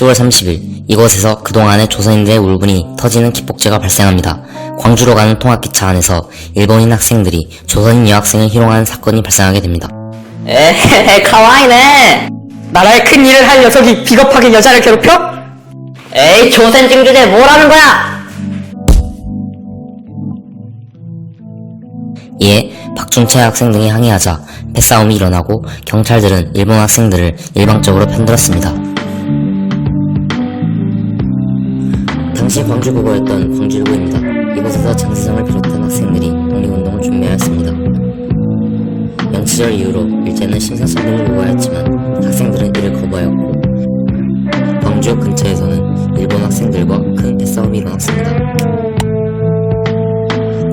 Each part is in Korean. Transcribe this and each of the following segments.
10월 30일 이곳에서 그동안의 조선인들의 울분이 터지는 기폭제가 발생합니다. 광주로 가는 통학기차 안에서 일본인 학생들이 조선인 여학생을 희롱하는 사건이 발생하게 됩니다. 에헤헤 가와이네 나라의 큰 일을 할 녀석이 비겁하게 여자를 괴롭혀? 에이 조센징 주제 뭐라는 거야 이에 박준채 학생 등이 항의하자 패싸움이 일어나고 경찰들은 일본 학생들을 일방적으로 편들었습니다. 당시 광주국어였던 광주일보입니다. 이곳에서 장세성을 비롯한 학생들이 독립운동을 준비하였습니다. 영치절 이후로 일제는 심사숙 등을 요구하였지만 학생들은 이를 거부하였고 광주역 근처에서는 일본 학생들과 큰 패싸움이 일어났습니다.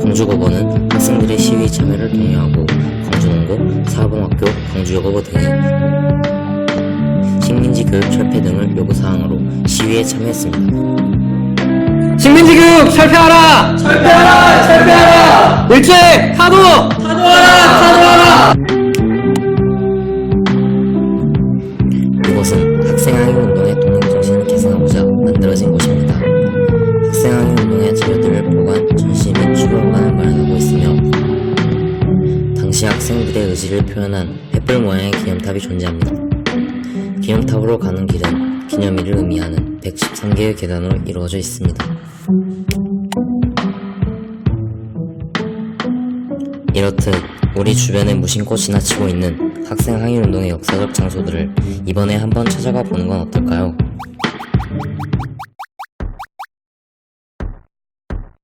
광주고고는 학생들의 시위 참여를 독려하고 광주농고, 사범학교, 광주여고고 등이 식민지 교육 철폐 등을 요구사항으로 시위에 참여했습니다. 식민지 교육 철폐하라! 철폐하라! 철폐하라! 일제 타도! 타도하라! 타도하라! 이곳은 학생항의운동의 독립정신을 계승하고자 만들어진 곳입니다. 학생항의운동의 자료들을 보관, 전시 및 추모관을 마련하고 있으며 당시 학생들의 의지를 표현한 횃불 모양의 기념탑이 존재합니다. 기념탑으로 가는 길은 기념일을 의미하는 113개의 계단으로 이루어져 있습니다. 이렇듯 우리 주변에 무심코 지나치고 있는 학생 항의운동의 역사적 장소들을 이번에 한번 찾아가 보는 건 어떨까요?